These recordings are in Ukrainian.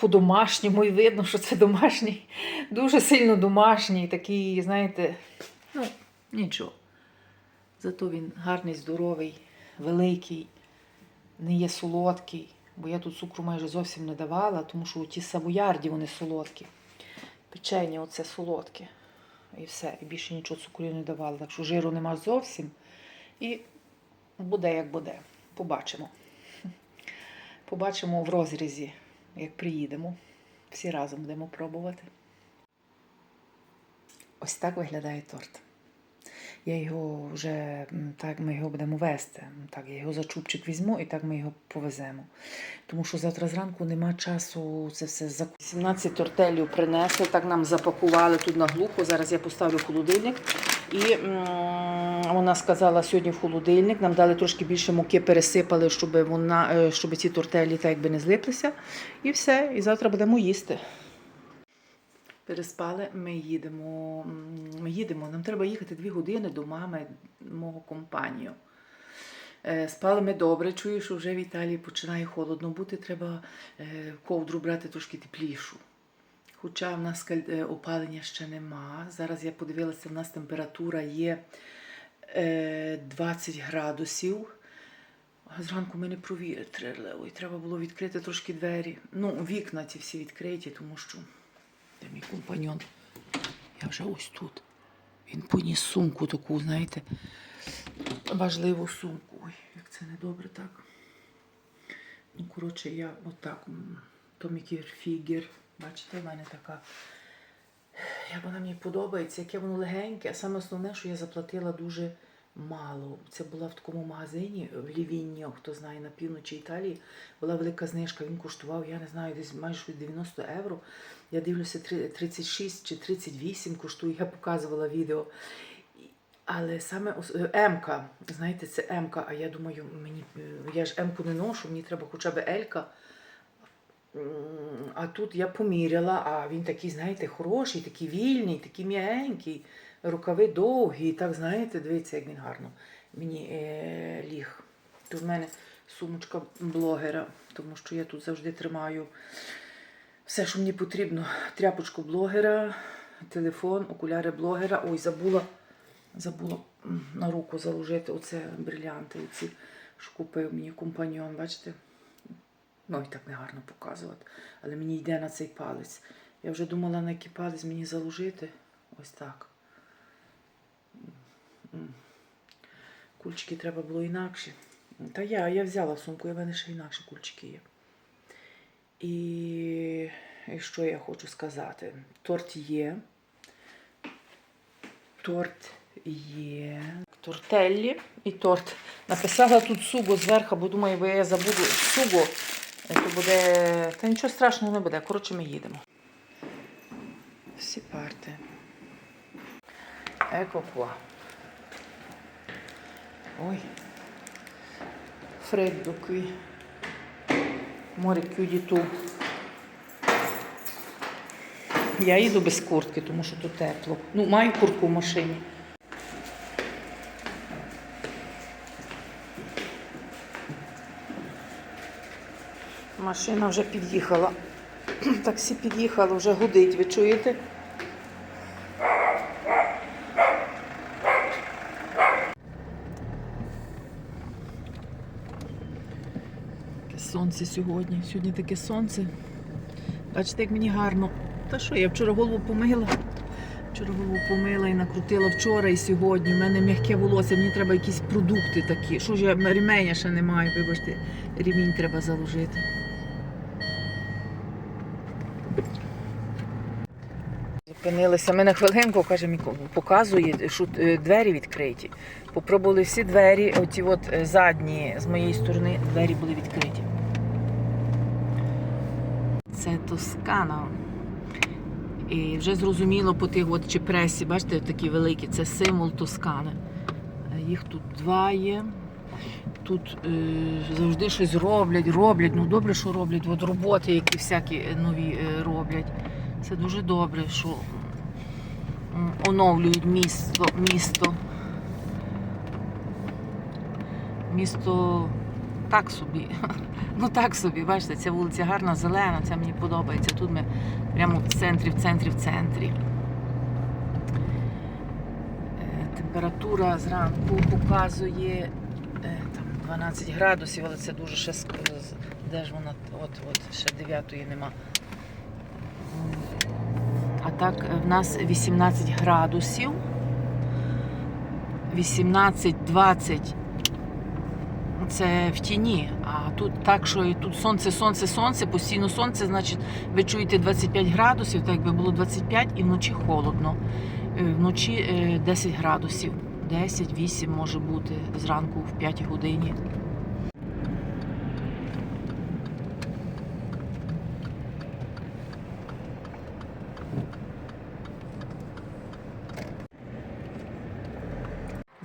по-домашньому, і видно, що це домашній, дуже сильно домашній, такий, знаєте, ну, нічого. Зато він гарний, здоровий, великий, не є солодкий, бо я тут цукру майже зовсім не давала, тому що ті савоярді вони солодкі. Печення оце солодке. І все. І більше нічого цукру не давала. Так що жиру нема зовсім. І буде як буде. Побачимо. Побачимо в розрізі, як приїдемо. Всі разом будемо пробувати. Ось так виглядає торт. Я його вже так ми його будемо вести. Так, я його за чубчик візьму і так ми його повеземо. Тому що завтра зранку нема часу це все за 17 тортелів принесли, так нам запакували тут на глухо. Зараз я поставлю холодильник. І вона сказала сьогодні в холодильник. Нам дали трошки більше муки, пересипали, щоб вона, е, щоб ці тортелі так якби не злиплися. І все. І завтра будемо їсти. Переспали, ми їдемо. Ми їдемо. Нам треба їхати дві години до мами мого компанію. Е, Спали ми добре, чую, що вже в Італії починає холодно бути. Треба е, ковдру брати трошки теплішу. Хоча в нас опалення ще нема. Зараз я подивилася, в нас температура є 20 градусів. А зранку ми не провітрили. Ой, треба було відкрити трошки двері. Ну, вікна ці всі відкриті, тому що де мій компаньон. Я вже ось тут. Він поніс сумку таку, знаєте, важливу сумку. Ой, як це недобре так. Ну, коротше, я отак. Tommy Hilfiger. Бачите, в мене така. Як вона мені подобається, яке воно легеньке, а саме основне, що я заплатила дуже мало. Це була в такому магазині в Лівіньо, хто знає, на півночі Італії. Була велика знижка, він коштував, я не знаю, десь майже 90 євро. Я дивлюся, три- 36 чи 38 коштує, я показувала відео. Але саме е, М-ка, знаєте, це М-ка, а я думаю, мені, я ж М-ку не ношу, мені треба хоча б L-ка. А тут я поміряла, а він такий, знаєте, хороший, такий вільний, такий м'ягенький, рукави довгі. І так, знаєте, дивіться, як він гарно мені е, ліг. Тут в мене сумочка блогера, тому що я тут завжди тримаю все, що мені потрібно. Тряпочку блогера, телефон, окуляри блогера. Ой, забула, забула на руку заложити оце брилянти, оці, що купив мені компаньон, бачите? Ну, і так негарно показувати. Але мені йде на цей палець. Я вже думала, на який палець мені заложити. Ось так. Кульчики треба було інакші. Та я, я взяла сумку, і в мене ще інакші кульчики є. І, і що я хочу сказати? Торт є. Торт є. Тортеллі і торт. Написала тут суго зверху, бо думаю, бо я забуду суго, то буде. Та нічого страшного не буде. Коротше, ми їдемо. Всі парти. Qua. Ой. Freddo qui. Море chiudi tu. Я їду без куртки, тому що тут тепло. Ну, маю куртку в машині. Машина вже під'їхала. Таксі під'їхало, вже гудить, ви чуєте? Сонце сьогодні. Сьогодні таке сонце. Бачите, як мені гарно. Та що, я вчора голову помила. Вчора голову помила і накрутила вчора і сьогодні. У мене м'яке волосся, мені треба якісь продукти такі. Що ж я ременя ще не маю, вибачте, ремінь треба заложити. Зупинилися. Ми на хвилинку, каже, показує, що е, двері відкриті. Попробували всі двері, оті от е, задні з моєї сторони двері були відкриті. Це Тоскана. І вже зрозуміло по тих от чепресі, бачите, такі великі, це символ Тоскани. Е, Їх тут два є. Тут е, завжди щось роблять, роблять. Ну добре, що роблять. От роботи, які всякі нові е, роблять. Це дуже добре, що оновлюють місто. Місто, місто так собі. Ну так собі, бачите, ця вулиця гарна, зелена, це мені подобається. Тут ми прямо в центрі, в центрі, в центрі. Е, Температура зранку показує е, там 12 градусів, але це дуже ще де ж вона? От, от, ще 9 нема. Так е, в нас 18 градусів. 18-20 це в тіні. А тут так, що і тут сонце, сонце, сонце, постійно сонце, значить, ви чуєте 25 градусів, так якби було 25 і вночі холодно. Е, Вночі е, 10 градусів. 10-8 може бути зранку в 5 годині.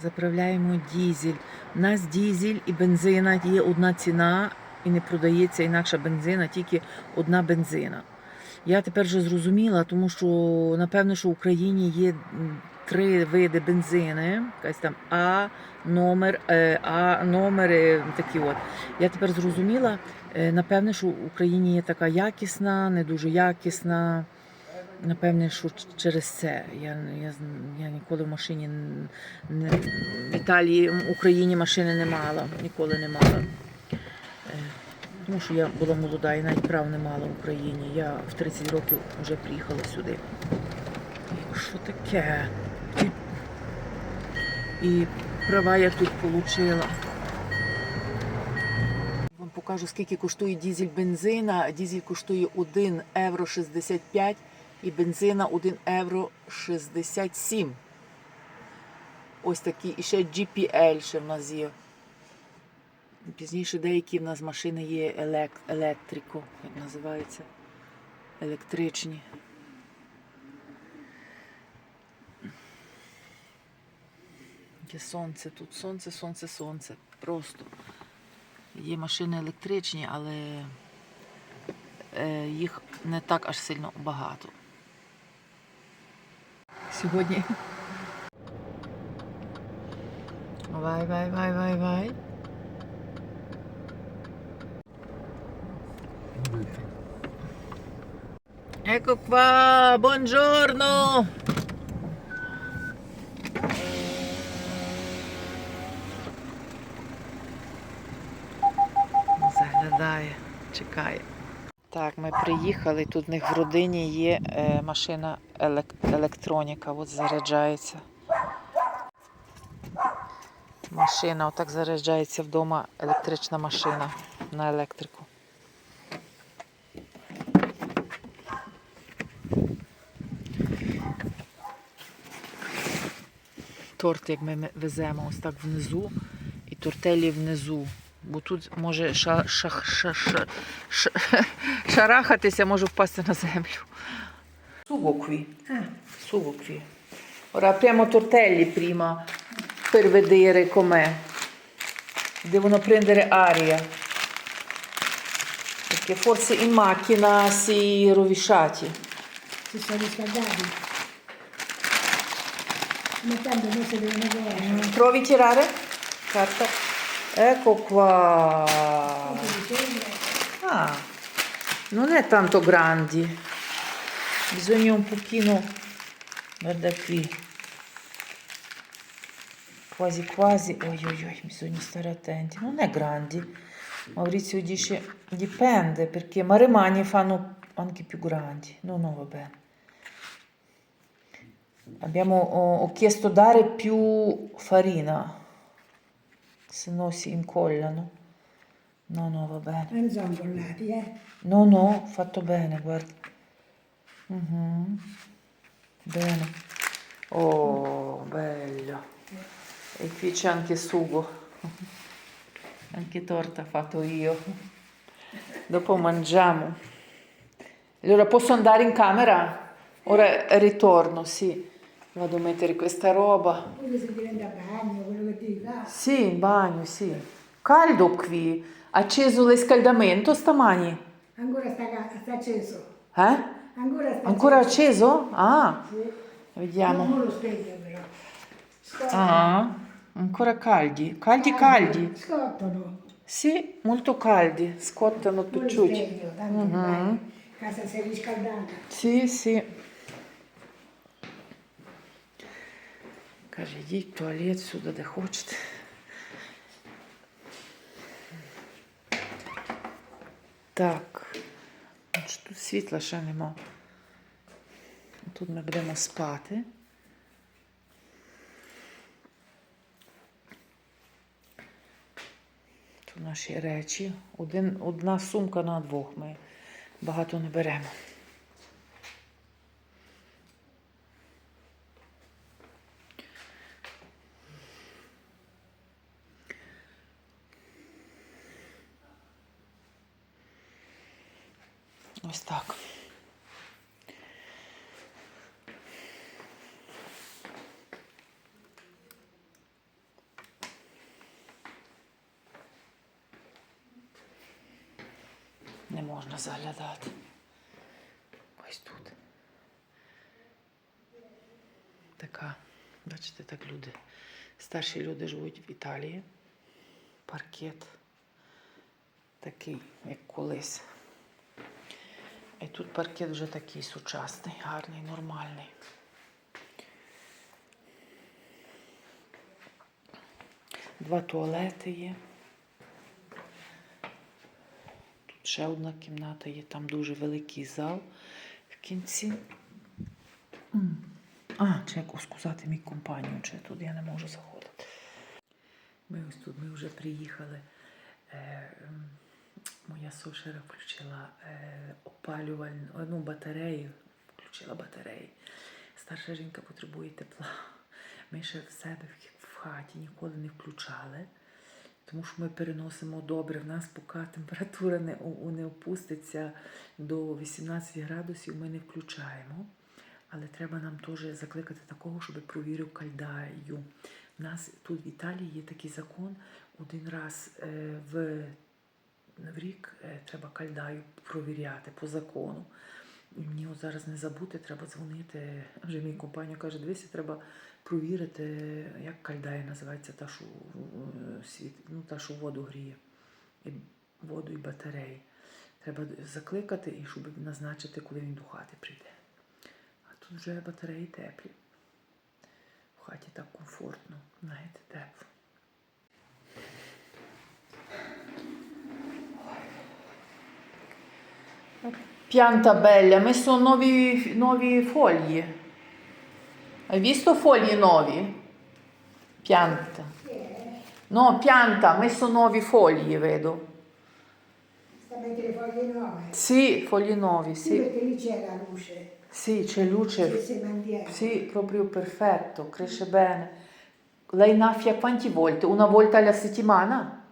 Заправляємо дізель. У нас дізель і бензина є одна ціна і не продається інакша бензина, тільки одна бензина. Я тепер вже зрозуміла, тому що напевно, що в Україні є три види бензини, якась там А, номер, е, А, номери такі от. Я тепер зрозуміла, е, напевне, що в Україні є така якісна, не дуже якісна. Напевне, що через це. Я, я, я ніколи в машині не, в Італії, в Україні машини не мала, ніколи не мала. Е, Тому що я була молода і навіть прав не мала в Україні. Я в 30 років вже приїхала сюди. Що таке? І, права я тут отримала. Вам покажу, скільки коштує дізель бензина. Дізель коштує 1 євро 65 і бензина 1 євро 67. Ось такі. І ще GPL ще в нас є. Пізніше деякі в нас машини є елек... електрико, як називається. Електричні. Є сонце тут, сонце, сонце, сонце. Просто. Є машини електричні, але е, їх не так аж сильно багато. Сьогодні. Вай, вай, вай, вай, вай. Ecco qua, buongiorno! Заглядає, чекає. Так, ми приїхали. Тут в них в родині є е, машина електроніка, от заряджається. Машина, отак заряджається вдома електрична машина на електрику. Торт, як ми веземо, ось так внизу, і тортелі внизу. Бо тут може ша, ша, ша, ша, ша, шарахатися, може впасти на землю. Sugo qui. Sugo qui. Ora apriamo tortelli prima per vedere com'è. Devono prendere aria. Perché forse in macchina si rovesciati. si sono riscaldati. Ma tanto non si devono guardare. Provi a tirare? Carta. Ecco qua. Ah, non è tanto grandi. Bisogna un pochino, guarda qui. Quasi quasi, oi oi oi, bisogna stare attenti. Non è grandi. Maurizio dice dipende perché maremani fanno anche più grandi. No, no, va bene. Abbiamo, ho, ho chiesto dare più farina, se no si incollano. No, no, va bene. Non sono bollati, eh. No, no, fatto bene, guarda. Mhm. Bene. Oh, bello. E qui c'è anche sugo. Anche torta fatto io. Dopo mangiamo. Allora posso andare in camera? Ora ritorno, sì. Vado a mettere questa roba. Quello si diventa bagno, quello che ti fa. Sì, in bagno, sì. Caldo qui. Acceso l'escaldamento stamani? Ancora sta, sta acceso. Eh? Ancora sta Ancora acceso. acceso? Ah, Sì. vediamo. Non lo spegne però. Scottano. Ah, ancora caldi. Caldi, caldi. Scottano. Sì, molto caldi, scottano Non li picciucci. sveglio, tanto ormai casa si è riscaldata. Sì, sì. Каже, йдіть в туалет сюди, де хочете. Так. Тут світла ще нема. Тут ми будемо спати. Тут наші речі. Один, одна сумка на двох. Ми багато не беремо. Ось так. Не можна заглядати. Ось тут. Така, бачите, так люди. Старші люди живуть в Італії. Паркет такий, як колись. І тут паркет вже такий сучасний, гарний, нормальний. Два туалети є. Тут ще одна кімната є, там дуже великий зал в кінці. А, чи як сказати мій компанію, чи тут я не можу заходити. Ми ось тут ми вже приїхали. Е, моя сушера включила е, опалювальну ну, батарею, включила батареї. Старша жінка потребує тепла. Ми ще в себе в- хаті ніколи не включали, тому що ми переносимо добре. В нас поки температура не, не опуститься до 18 градусів, ми не включаємо. Але треба нам теж закликати такого, щоб провірив кальдаю. У нас тут в Італії є такий закон, один раз е, в в рік е, треба кальдаю провіряти по закону. І мені от зараз не забути, треба дзвонити. Вже мій компанія каже, дивися, треба провірити, як кальдая називається та, що е, світ, ну, та, що воду гріє. І воду і батареї. Треба закликати і щоб назначити, коли він до хати прийде. А тут вже батареї теплі. В хаті так комфортно, знаєте, тепло. Pianta bella, ha messo nuovi, nuovi fogli. Hai visto fogli nuovi? Pianta. No, pianta, ha messo nuovi fogli, vedo. Sta mettere le foglie nuove. Sì, fogli nuovi, Sì, sì. perché lì c'è la luce. Sì, c'è luce. Sì, proprio perfetto, cresce bene. Lei innaffia quante volte? Una volta alla settimana?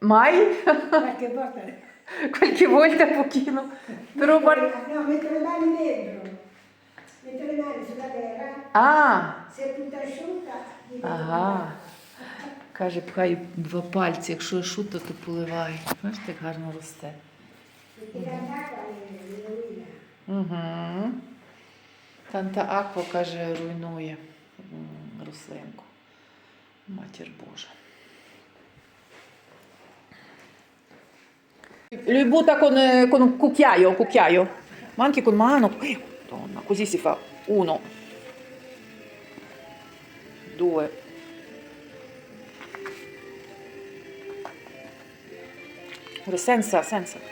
Mai? Qualche volta... Qualche volta pochino. Però guarda... No, metto le mani dentro. Metto le mani sulla terra. Ah, Se è tutta asciutta... ага. Каже, пхай два пальці, якщо шута, то поливай. Знаєш, так гарно росте. Угу. Танта Аква, каже, руйнує м, рослинку. Матір Божа. Lui butta con, eh, con un cucchiaio, cucchiaio. Ma anche con mano. Eh, Madonna, così si fa. Uno. Due. Senza, senza.